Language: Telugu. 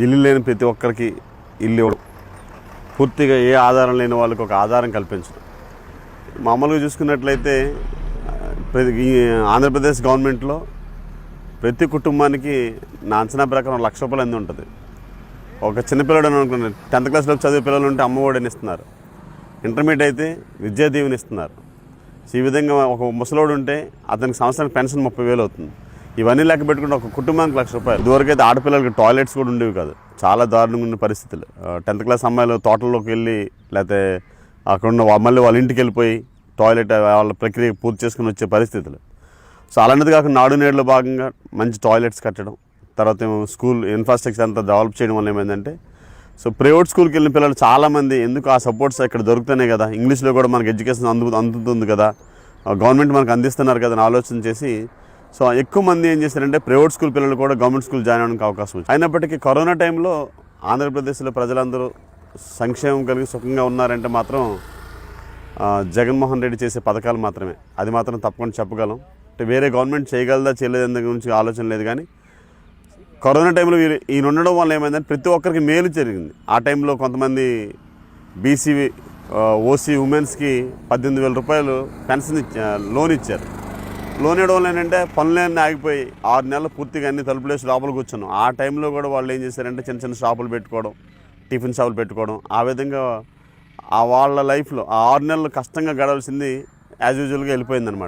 ఇల్లు లేని ప్రతి ఒక్కరికి ఇల్లు ఇవ్వడం. పూర్తిగా ఏ ఆధారం లేని వాళ్ళకి ఒక ఆధారం కల్పించడం. మామూలుగా చూసుకున్నట్లయితే ప్రతి ఈ ఆంధ్రప్రదేశ్ గవర్నమెంట్లో ప్రతి కుటుంబానికి నా అంచనా ప్రకారం లక్ష రూపాయలు అంది ఉంటుంది. ఒక చిన్నపిల్లడు అనుకున్నాను టెన్త్ క్లాస్లో చదివే పిల్లలు ఉంటే అమ్మఒడిని ఇస్తున్నారు. ఇంటర్మీడియట్ అయితే విద్యా దీవెని ఇస్తున్నారు. ఈ విధంగా ఒక ముసలోడు ఉంటే అతనికి సంవత్సరానికి పెన్షన్ ముప్పై వేలు అవుతుంది. ఇవన్నీ లెక్క పెట్టుకుంటే ఒక కుటుంబానికి లక్ష రూపాయలు. ఇదివరకైతే ఆడపిల్లలకి టాయిలెట్స్ కూడా ఉండేవి కాదు. చాలా దారుణంగా ఉన్న పరిస్థితులు. టెన్త్ క్లాస్ అమ్మాయిలు తోటల్లోకి వెళ్ళి లేకపోతే అక్కడ ఉన్న మళ్ళీ వాళ్ళ ఇంటికి వెళ్ళిపోయి టాయిలెట్ వాళ్ళ ప్రక్రియ పూర్తి చేసుకుని వచ్చే పరిస్థితులు. సో అలాంటిది కాకుండా నాడు నేడులో భాగంగా మంచి టాయిలెట్స్ కట్టడం తర్వాత ఏమో స్కూల్ ఇన్ఫ్రాస్ట్రక్చర్ అంతా డెవలప్ చేయడం వల్ల ఏమైందంటే సో ప్రైవేట్ స్కూల్కి వెళ్ళిన పిల్లలు చాలామంది ఎందుకు ఆ సపోర్ట్స్ ఇక్కడ దొరుకుతున్నాయి కదా? ఇంగ్లీష్లో కూడా మనకి ఎడ్యుకేషన్ అందు అందుతుంది కదా? గవర్నమెంట్ మనకు అందిస్తున్నారు కదా అని ఆలోచన చేసి సో ఎక్కువ మంది ఏం చేశారంటే ప్రైవేట్ స్కూల్ పిల్లలు కూడా గవర్నమెంట్ స్కూల్ జాయిన్ అవడానికి అవకాశం ఉంది అయినప్పటికీ కరోనా టైంలో ఆంధ్రప్రదేశ్లో ప్రజలందరూ సంక్షేమం కలిగి సుఖంగా ఉన్నారంటే మాత్రం జగన్మోహన్ రెడ్డి చేసే పథకాలు మాత్రమే. అది మాత్రం తప్పకుండా చెప్పగలం. అంటే వేరే గవర్నమెంట్ చేయగలదా చేయలేదని గురించి ఆలోచన లేదు కానీ కరోనా టైంలో వీరు ఈయన ఉండడం వల్ల ఏమైందంటే ప్రతి ఒక్కరికి మేలు జరిగింది. ఆ టైంలో కొంతమంది బీసీ ఓసీ ఉమెన్స్కి పద్దెనిమిది వేల రూపాయలు పెన్షన్ ఇచ్చా లోన్ ఇచ్చారు. లోన్ ఇవ్వడం వల్ల ఏంటంటే పనులన్నీ ఆగిపోయి ఆరు నెలలు పూర్తిగా అన్ని తలుపులేసి లోపలికి లోపల ఆ టైంలో కూడా వాళ్ళు ఏం చేశారంటే చిన్న చిన్న షాపులు పెట్టుకోవడం టిఫిన్ షాపులు పెట్టుకోవడం. ఆ విధంగా ఆ వాళ్ళ లైఫ్లో ఆ ఆరు నెలలు కష్టంగా గడవలసింది యాజ్ యూజువల్గా వెళ్ళిపోయిందనమాట